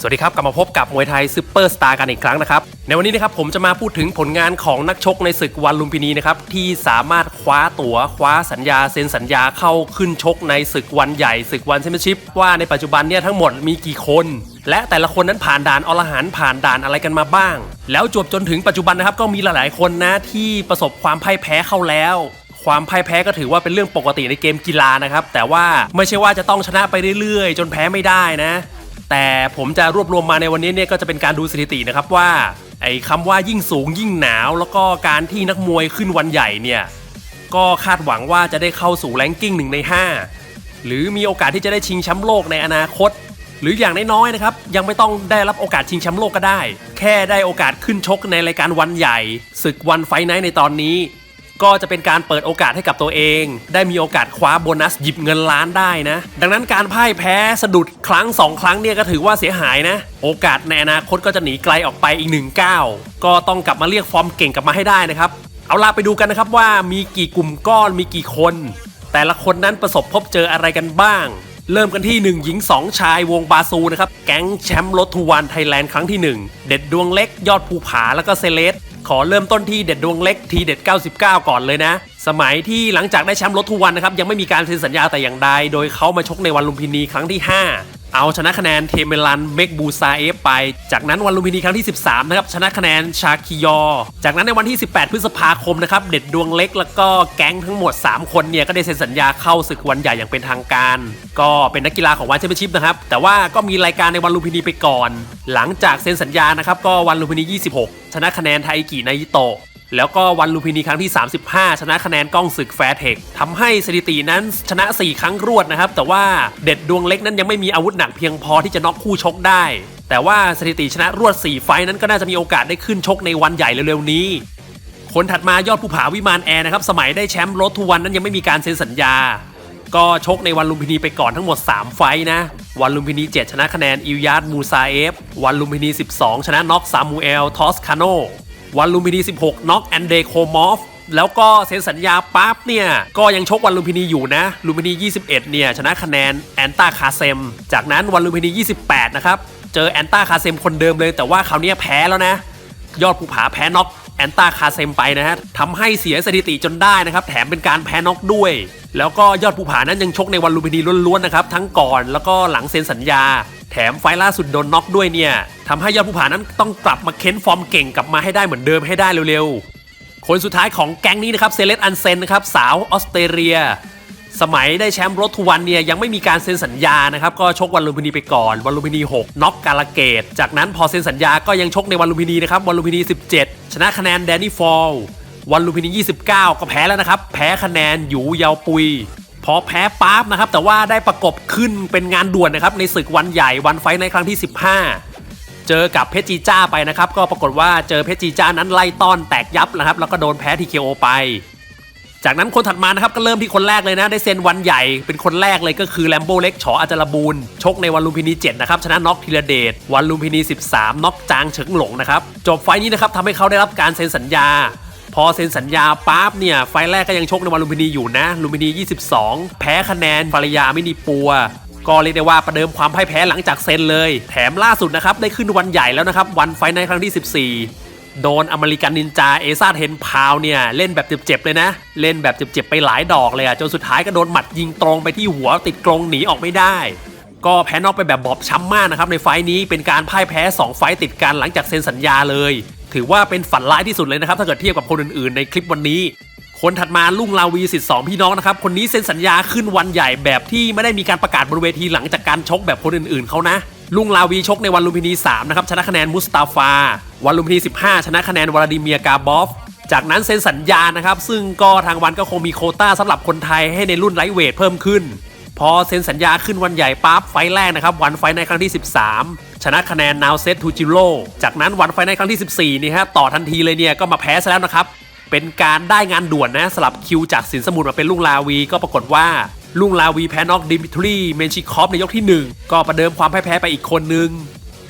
สวัสดีครับ กลับมาพบกับมวยไทยซูเปอร์สตาร์กันอีกครั้งนะครับ ในวันนี้นะครับผมจะมาพูดถึงผลงานของนักชกในศึกวันลุมพินีนะครับ ที่สามารถคว้าตั๋วคว้าสัญญาเซ็นสัญญาเข้าขึ้นชกในศึกวันใหญ่ศึกวันแชมเปี้ยนชิพว่าในปัจจุบันเนี่ยทั้งหมดมีกี่คน และแต่ละคนนั้นผ่านด่านอรหันผ่านด่านอะไรกันมาบ้าง แล้วจวบจนถึงปัจจุบันนะครับก็มีหลายๆคนนะที่ประสบความพ่ายแพ้เข้าแล้วความพ่ายแพ้ก็ถือว่าเป็นเรื่องปกติในเกมกีฬานะครับ แต่ว่าไม่ใช่ว่าจะต้องชนะไปเรื่อยๆ จนแพ้ไม่ได้นะ แต่ผมจะรวบรวมมาในวันนี้เนี่ยก็จะเป็นการดูสถิตินะครับว่า ไอ้คำว่ายิ่งสูงยิ่งหนาว แล้วก็การที่นักมวยขึ้นวันใหญ่เนี่ยก็คาดหวังว่าจะได้เข้าสู่แรงกิ้งหนึ่งใน 5 หรือมีโอกาสที่จะได้ชิงแชมป์โลกในอนาคต หรืออย่างน้อยๆนะครับยังไม่ต้องได้รับโอกาสชิงแชมป์โลกก็ได้ แค่ได้โอกาสขึ้นชกในรายการวันใหญ่ศึกวันไฟไนท์ในตอนนี้ ก็จะเป็นการเปิดโอกาสให้กับตัวเอง ได้มีโอกาสคว้าโบนัสหยิบเงินล้านได้นะ ดังนั้นการพ่ายแพ้สะดุดครั้งสองครั้งเนี่ยก็ถือว่าเสียหายนะ โอกาสในอนาคตก็จะหนีไกลออกไปอีกหนึ่งก้าวก็ต้องกลับมาเรียกฟอร์มเก่งกลับมาให้ได้นะครับ เอาล่ะไปดูกันนะครับว่ามีกี่กลุ่มก้อนมีกี่คน แต่ละคนนั้นประสบพบเจออะไรกันบ้าง เริ่มกันที่ 1 หญิง 2 ชายวงบาซูนะครับแก๊งแชมป์รถทูวันไทยแลนด์ครั้งที่ 1 เด็ดดวงเล็กยอดภูผาแล้วก็เซเลส ขอเริ่มต้นที่เด็ดดวงเล็กทีเด็ด 99 ก่อนเลยนะ สมัยที่หลังจากได้แชมป์รถทุวันนะครับยังไม่มีการเซ็นสัญญาแต่อย่างใด โดยเขามาชกในวันลุมพินีครั้งที่ 5 เอาชนะคะแนนเทเมลันเมกบูซาเอฟไป จากนั้นวันลุมพินีครั้งที่ 13 นะครับ ชนะคะแนนชาคิยอ จากนั้นในวันที่ 18 พฤษภาคมนะครับ เด็ดดวงเล็กแล้วก็แก๊งทั้งหมด 3 คนเนี่ย ก็ได้เซ็นสัญญาเข้าศึกวันใหญ่อย่างเป็นทางการ ก็เป็นนักกีฬาของวันแชมเปี้ยนชิพนะครับ แต่ว่าก็มีรายการในวันลุมพินีไปก่อน หลังจากเซ็นสัญญานะครับก็วันลุมพินี 26 ชนะคะแนนไทกินายิโต แล้วก็วันลุมพินีครั้งที่ 35 ชนะคะแนนกล้องศึกแฟร์เทคทำให้สถิตินั้นชนะ 4 ครั้งรวดนะครับ แต่ว่าเด็ดดวงเล็กนั้นยังไม่มีอาวุธหนักเพียงพอที่จะน็อกคู่ชกได้ แต่ว่าสถิติชนะรวด 4 ไฟนั้นก็น่าจะมีโอกาสได้ขึ้นชกในวันใหญ่เร็วๆนี้คนถัดมายอดภูผาวิมานแอร์นะครับ สมัยได้แชมป์รถทุวันนั้นยังไม่มีการเซ็นสัญญา ก็ชกในวันลุมพินีไปก่อนทั้งหมด 3 ไฟนะ วันลุมพินี 7 ชนะคะแนน อิลยาดมูซาเอฟ วันลุมพินี 12 ชนะน็อกซามูเอล ทอสคาโน วันลุมพินี 16 น็อกแอนเดโคมอฟแล้วก็เซ็นสัญญาปั๊บเนี่ย ก็ยังชกวันลุมพินีอยู่นะ ลุมพินี 21 เนี่ย ชนะคะแนนแอนตาคาเซม จากนั้นวันลุมพินี 28 นะครับ เจอแอนตาคาเซมคนเดิมเลย แต่ว่าคราวนี้แพ้แล้วนะ ยอดภูผาแพ้น็อกแอนตาคาเซมไปนะฮะทำให้เสียสถิติจนได้นะครับ แถมเป็นการแพ้น็อกด้วย แล้วก็ยอดภูผานั้นยังชกในวันลุมพินีล้วนๆนะครับ ทั้งก่อนแล้วก็หลังเซ็นสัญญา แถมไฟล์ล่าสุดโดนน็อกด้วยเนี่ยทำให้ยอดภูผานั้นต้องกลับมาเค้นฟอร์มเก่งกลับมาให้ได้เหมือนเดิมให้ได้เร็วๆ คนสุดท้ายของแก๊งนี้นะครับเซเลสอันเซนนะครับสาวออสเตรเลีย สมัยได้แชมป์รถทวันเนี่ยยังไม่มีการเซ็นสัญญานะครับก็ชกวันลุมพินีไปก่อน วันลุมพินี 6น็อกกาลาเกต จากนั้นพอเซ็นสัญญาก็ยังชกในวันลุมพินีนะครับวันลุมพินี 17 ชนะคะแนนแดนนี่ฟอลวันลุมพินี 29 ก็แพ้แล้วนะครับ แพ้คะแนนหยูเยาปุย พอแพ้ปั๊บนะครับ แต่ว่าได้ประกบขึ้นเป็นงานด่วนนะครับในศึกวันใหญ่วันไฟในครั้งที่ 15 เจอกับเพชรจีจ้าไปนะครับ ก็ปรากฏว่าเจอเพชรจีจ้านั้นไล่ต้อนแตกยับนะครับ แล้วก็โดนแพ้ทีเคโอไป จากนั้นคนถัดมานะครับก็เริ่มที่คนแรกเลยนะ ได้เซ็นวันใหญ่เป็นคนแรกเลยก็คือแลมโบเล็กฉออาจารบูลชกในวันลุมพินี 7 นะครับ ชนะน็อกธีรเดชวันลุมพินี 13น็อกจางเฉิงหลงนะครับจบไฟล์นี้นะครับทำให้เขาได้รับการเซ็นสัญญา พอเซ็นสัญญาปั๊บเนี่ยไฟแรกก็ยังชกในวันลุมพินีอยู่นะลุมพินี 22 แพ้คะแนนภรรยาไมินิปัวก็เรียกได้ว่าประเดิมความพ่ายแพ้หลังจากเซ็นเลย แถมล่าสุดนะครับได้ขึ้นวันใหญ่แล้วนะครับ วันไฟในครั้งที่ 14 โดนอเมริกันนินจาเอซ่าเทนพาวเนี่ย เล่นแบบเจ็บๆเลยนะ เล่นแบบเจ็บๆไปหลายดอกเลยอะจนสุดท้ายก็โดนหมัดยิงตรงไปที่หัวติดกรงหนีออกไม่ได้ ก็แพ้นอกไปแบบบอบช้ำมากนะครับในไฟนี้เป็นการพ่ายแพ้ 2 ไฟติดกันหลังจากเซ็นสัญญาเลย ถือว่าเป็นฝันร้ายที่สุดเลยนะครับ ถ้าเกิดเทียบกับคนอื่นๆ ในคลิปวันนี้ คนถัดมาลุงลาวีสิทธิ์สองพี่น้องนะครับ คนนี้เซ็นสัญญาขึ้นวันใหญ่แบบที่ไม่ได้มีการประกาศบนเวทีหลังจากการชกแบบคนอื่นๆเขานะลุงลาวีชกในวันลุมพินี 3 นะครับ ชนะคะแนนมุสตาฟา วันลุมพินี 15 ชนะคะแนนวลาดิเมียกาบอฟ จากนั้นเซ็นสัญญานะครับ ซึ่งก็ทางวันก็คงมีโคต้าสำหรับคนไทยให้ในรุ่นไลท์เวทเพิ่มขึ้น พอเซ็นสัญญาขึ้นวันใหญ่ปั๊บไฟแรกนะครับ วันไฟในครั้งที่ 13 ชนะคะแนนนาวเซตทูจิโร่จากนั้นวันไฟในครั้งที่ 14 นี่ฮะ ต่อทันทีเลยเนี่ย ก็มาแพ้ซะแล้วนะครับ เป็นการได้งานด่วนนะ สลับคิวจากสินสมุทรมาเป็นลุงลาวีก็ปรากฏว่าลุงลาวีแพ้นอกดิมิทรีเมนชิคอฟในยกที่ 1 ก็ประเดิมความพ่ายแพ้ไปอีกคนนึง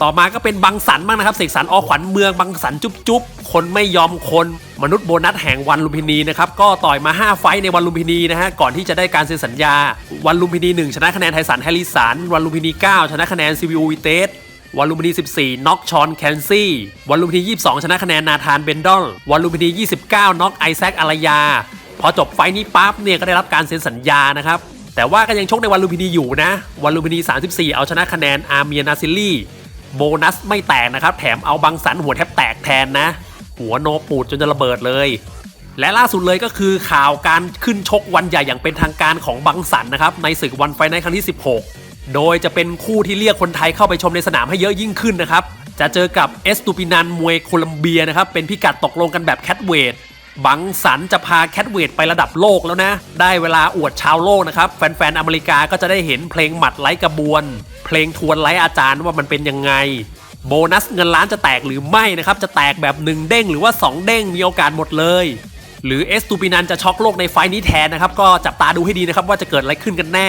ต่อมาก็เป็นบังสันบ้างนะครับเสกสรรอขวัญเมืองบังสันจุ๊บจุ๊บคนไม่ยอมคน มนุษย์โบนัสแห่งวันลุมพินีนะครับก็ต่อยมา 5 ไฟในวันลุมพินีนะฮะก่อนที่จะได้การเซ็นสัญญา วันลุมพินี 1 ชนะคะแนนไทสันแฮริสันวันลุมพินี 9 ชนะคะแนนซีวิววิเตส วันลุมพินี 14 น็อกชอนแคนซี่ วันลุมพินี 22 ชนะคะแนนนาธานเบนดอล วันลุมพินี 29 น็อกไอแซคอารยา พอจบไฟต์นี้ปั๊บเนี่ยก็ได้รับการเซ็นสัญญานะครับ แต่ว่าก็ยังชกในวันลุมพินีอยู่นะ วันลุมพินี 34 เอาชนะคะแนนอาร์เมียนาซิลลี่โบนัสไม่แตกนะครับ แถมเอาบังสันหัวแทบแตกแทนนะ หัวโนปูดจนจะระเบิดเลย และล่าสุดเลยก็คือข่าวการขึ้นชกวันใหญ่อย่างเป็นทางการของบังสันนะครับในศึกวันไฟในครั้งที่ 16 โดยจะเป็นคู่ที่เรียกคนไทยเข้าไปชมในสนามให้เยอะยิ่งขึ้นนะครับ จะเจอกับเอสตูปินันมวยโคลัมเบียนะครับ เป็นพิกัดตกลงกันแบบแคทเวทบังสันจะพาแคทเวทไประดับโลกแล้วนะ ได้เวลาอวดชาวโลกนะครับ แฟนๆ อเมริกาก็จะได้เห็นเพลงหมัดไร้กระบวน เพลงทวนไร้อาจารย์ว่ามันเป็นยังไง โบนัสเงินล้านจะแตกหรือไม่นะครับ จะแตกแบบ1เด้งหรือว่า 2 เด้งมีโอกาสหมดเลย หรือเอสตูปินันจะช็อกโลกในไฟล์นี้แทนนะครับ ก็จับตาดูให้ดีนะครับว่าจะเกิดอะไรขึ้นกันแน่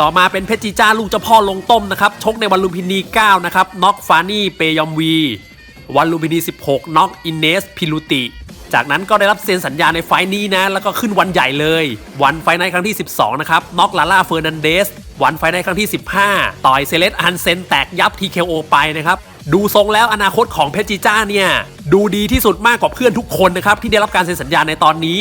ต่อมาเป็นเพชรจีจ้าลูกเจ้าพ่อลงต้มนะครับ ชกในวันลุมพินี 9 นะครับน็อกฟานี่เปยอมวี วันลุมพินี 16น็อกอินเนสพิลุติ จากนั้นก็ได้รับเซ็นสัญญาในไฟล์นี้นะ แล้วก็ขึ้นวันใหญ่เลย วันไฟในครั้งที่ 12 นะครับน็อกลาล่าเฟอร์นันเดส วันไฟในครั้งที่ 15 ต่อยเซเลสฮันเซนแตกยับ TKO ไปนะครับดูทรงแล้วอนาคตของเพชรจีจ้าเนี่ย ดูดีที่สุดมากกว่าเพื่อนทุกคนนะครับ ที่ได้รับการเซ็นสัญญาในตอนนี้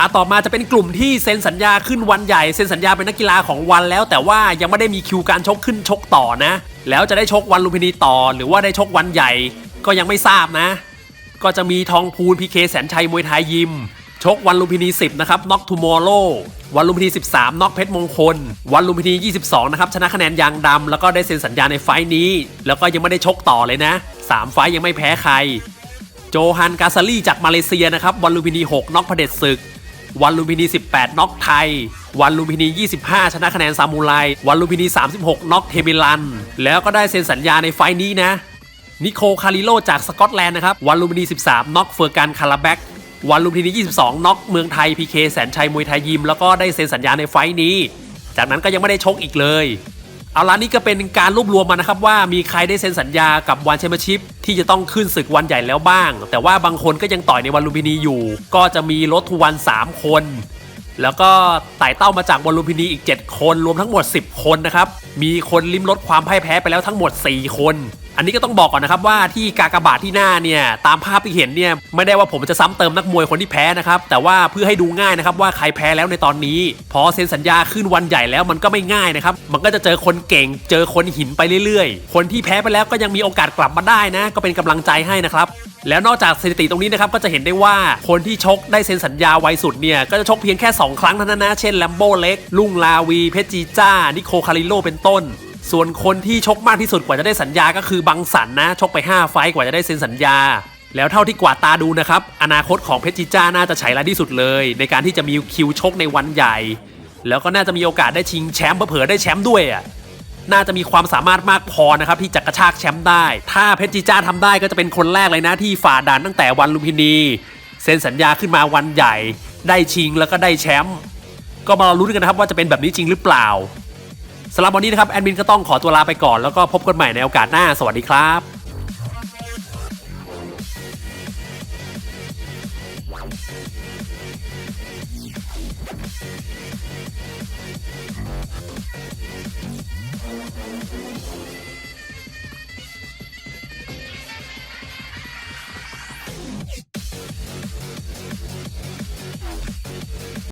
อะต่อมาจะเป็นกลุ่มที่เซ็นสัญญาขึ้นวันใหญ่เซ็นสัญญาเป็นนักกีฬาของวันแล้ว แต่ว่ายังไม่ได้มีคิวการชกขึ้นชกต่อนะ แล้วจะได้ชกวันลุมพินีต่อ หรือว่าได้ชกวันใหญ่ ก็ยังไม่ทราบนะ ก็จะมีทองพูนพีเคแสนชัยมวยไทยยิมชกวันลุมพินี 10 นะครับน็อกทูมอร์โลวันลุมพินี 13น็อกเพชรมงคล วันลุมพินี 22 นะครับ ชนะคะแนนยางดำแล้วก็ได้เซ็นสัญญาในไฟต์นี้ แล้วก็ยังไม่ได้ชกต่อเลยนะ 3 ไฟยังไม่แพ้ใคร โจฮันกาซาลีจากมาเลเซียนะครับวันลุมพินี 6น็อกเด็จศึก วันลุมพินี 18 น็อกไทย วันลุมพินี 25 ชนะคะแนนซามูไร วันลุมพินี 36 น็อกเทมิลัน แล้วก็ได้เซ็นสัญญาในไฟต์นี้นะ นิโคคาริโลจากสกอตแลนด์นะครับ วันลุมพินี 13 น็อกเฟอร์การคาราแบ็กวันลุมพินี 22 น็อกเมืองไทยพีเคแสนชัยมวยไทยยิม แล้วก็ได้เซ็นสัญญาในไฟต์นี้ จากนั้นก็ยังไม่ได้ชกอีกเลย เอาละนี่ก็เป็นการรวบรวมมานะครับว่ามีใครได้เซ็นสัญญากับวันแชมเปี้ยนชิพที่จะต้องขึ้นศึกวันใหญ่แล้วบ้าง แต่ว่าบางคนก็ยังต่อยในวันลุมพินีอยู่ ก็จะมีรถทูวัน 3 คน แล้วก็ไต่เต้ามาจากวันลุมพินีอีก 7 คนรวมทั้งหมด 10 คนนะครับมีคนลิ้มรสความพ่ายแพ้ไปแล้วทั้งหมด 4 คน อันนี้ก็ต้องบอกก่อนนะครับว่าที่กากบาทที่หน้าเนี่ยตามภาพที่เห็นเนี่ยไม่ได้ว่าผมจะซ้ำเติมนักมวยคนที่แพ้นะครับแต่ว่าเพื่อให้ดูง่ายนะครับว่าใครแพ้แล้วในตอนนี้ พอเซ็นสัญญาขึ้นวันใหญ่แล้วมันก็ไม่ง่ายนะครับมันก็จะเจอคนเก่ง เจอคนหินไปเรื่อยๆ คนที่แพ้ไปแล้วก็ยังมีโอกาสกลับมาได้นะ ก็เป็นกำลังใจให้นะครับแล้วนอกจากสถิติตรงนี้นะครับก็จะเห็นได้ว่าคนที่ชกได้เซ็นสัญญาไวสุดเนี่ยก็จะชกเพียงแค่ 2 ครั้งเท่านั้นนะเช่นแลมโบเล็กลุงลาวีเพชรจีจ้านิโคคาริโลเป็นต้น ส่วนคนที่ชกมากที่สุดกว่าจะได้สัญญาก็คือบังสันนะ ชกไป 5 ไฟต์กว่าจะได้เซ็นสัญญา แล้วเท่าที่กวาดตาดูนะครับ อนาคตของเพชรจีจ้าน่าจะใช้ไรที่สุดเลย ในการที่จะมีคิวชกในวันใหญ่ แล้วก็น่าจะมีโอกาสได้ชิงแชมป์เผลอได้แชมป์ด้วยอะน่าจะมีความสามารถมากพอนะครับที่จะกระชากแชมป์ได้ ถ้าเพชรจีจ้าทำได้ก็จะเป็นคนแรกเลยนะที่ฝ่าด่านตั้งแต่วันลุมพินีเซ็นสัญญาขึ้นมาวันใหญ่ ได้ชิงแล้วก็ได้แชมป์ก็มาลุ้นกันนะครับว่าจะเป็นแบบนี้จริงหรือเปล่า สำหรับวันนี้นะครับแอดมินก็ต้องขอตัวลาไปก่อนแล้วก็พบกันใหม่ในโอกาสหน้าสวัสดีครับ